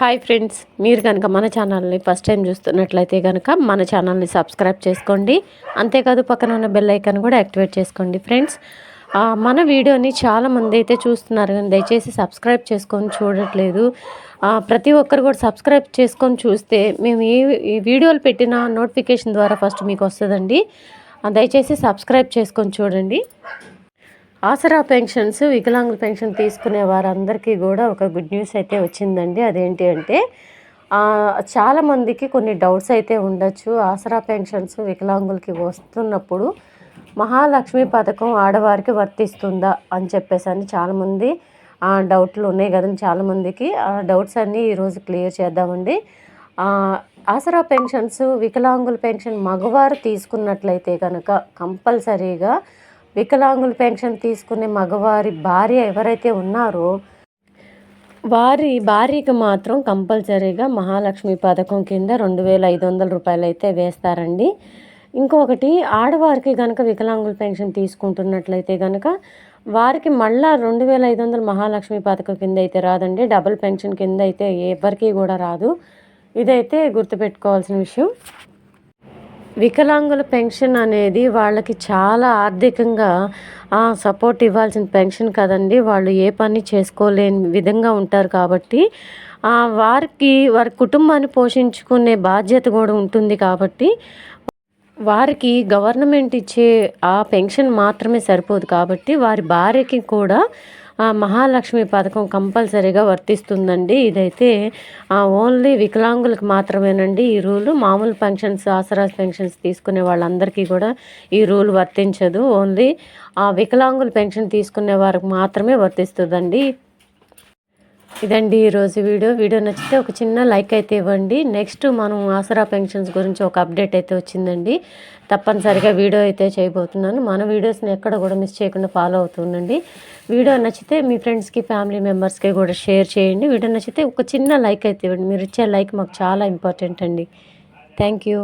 Hi friends మీరు కనుక మన ఛానల్ని ఫస్ట్ టైం చూస్తున్నట్లయితే కనుక మన ఛానల్ని సబ్స్క్రైబ్ చేసుకోండి. అంతేకాదు పక్కన ఉన్న బెల్ ఐకాన్ కూడా యాక్టివేట్ చేసుకోండి ఫ్రెండ్స్ మన వీడియోని చాలామంది అయితే చూస్తున్నారు కానీ దయచేసి సబ్స్క్రైబ్ చేసుకొని చూడట్లేదు. ప్రతి ఒక్కరు కూడా సబ్స్క్రైబ్ చేసుకొని చూస్తే మేము ఏ ఈ వీడియోలు పెట్టిన నోటిఫికేషన్ ద్వారా ఫస్ట్ మీకు వస్తుందండి. దయచేసి సబ్స్క్రైబ్ చేసుకొని చూడండి. ఆసరా పెన్షన్స్ వికలాంగుల పెన్షన్ తీసుకునే వారందరికీ కూడా ఒక గుడ్ న్యూస్ అయితే వచ్చిందండి. అదేంటి అంటే చాలామందికి కొన్ని డౌట్స్ అయితే ఉండొచ్చు. ఆసరా పెన్షన్స్ వికలాంగులకి వస్తున్నప్పుడు మహాలక్ష్మి పథకం ఆడవారికి వర్తిస్తుందా అని చెప్పేసి అని చాలామంది ఆ డౌట్లు ఉన్నాయి కదండి. చాలామందికి ఆ డౌట్స్ అన్నీ ఈరోజు క్లియర్ చేద్దామండి. ఆసరా పెన్షన్స్ వికలాంగుల పెన్షన్ మగవారు తీసుకున్నట్లయితే కనుక కంపల్సరీగా వికలాంగుల పెన్షన్ తీసుకునే మగవారి భార్య ఎవరైతే ఉన్నారో వారి భార్యకి మాత్రం కంపల్సరీగా మహాలక్ష్మి పథకం కింద రెండు వేల ఐదు వందల రూపాయలు అయితే వేస్తారండి. ఇంకొకటి ఆడవారికి కనుక వికలాంగుల పెన్షన్ తీసుకుంటున్నట్లయితే కనుక వారికి మళ్ళా రెండు వేల ఐదు వందల మహాలక్ష్మి పథకం కింద అయితే రాదండి. డబుల్ పెన్షన్ కింద అయితే ఎవరికీ కూడా రాదు. ఇదైతే గుర్తుపెట్టుకోవాల్సిన విషయం. వికలాంగుల పెన్షన్ అనేది వాళ్ళకి చాలా ఆర్థికంగా సపోర్ట్ ఇవ్వాల్సిన పెన్షన్ కదండి. వాళ్ళు ఏ పని చేసుకోలేని విధంగా ఉంటారు కాబట్టి వారికి వారి కుటుంబాన్ని పోషించుకునే బాధ్యత కూడా ఉంటుంది కాబట్టి వారికి గవర్నమెంట్ ఇచ్చే ఆ పెన్షన్ మాత్రమే సరిపోదు కాబట్టి వారి భార్యకి కూడా ఆ మహాలక్ష్మి పథకం కంపల్సరీగా వర్తిస్తుందండి. ఇదైతే ఓన్లీ వికలాంగులకు మాత్రమేనండి ఈ రూలు. మామూలు పెన్షన్స్ ఆసరాస్ పెన్షన్స్ తీసుకునే వాళ్ళందరికీ కూడా ఈ రూల్ వర్తించదు. ఓన్లీ ఆ వికలాంగుల పెన్షన్ తీసుకునే వారికి మాత్రమే వర్తిస్తుందండి. ఇదండి ఈరోజు వీడియో. వీడియో నచ్చితే ఒక చిన్న లైక్ అయితే ఇవ్వండి. నెక్స్ట్ మనం ఆసరా పెన్షన్స్ గురించి ఒక అప్డేట్ అయితే వచ్చిందండి. తప్పనిసరిగా వీడియో అయితే చేయబోతున్నాను. మన వీడియోస్ని ఎక్కడ కూడా మిస్ చేయకుండా ఫాలో అవుతుండండి వీడియో నచ్చితే మీ ఫ్రెండ్స్కి ఫ్యామిలీ మెంబర్స్కి కూడా షేర్ చేయండి. వీడియో నచ్చితే ఒక చిన్న లైక్ అయితే ఇవ్వండి. మీరు ఇచ్చే లైక్ మాకు చాలా ఇంపార్టెంట్ అండి. Thank you.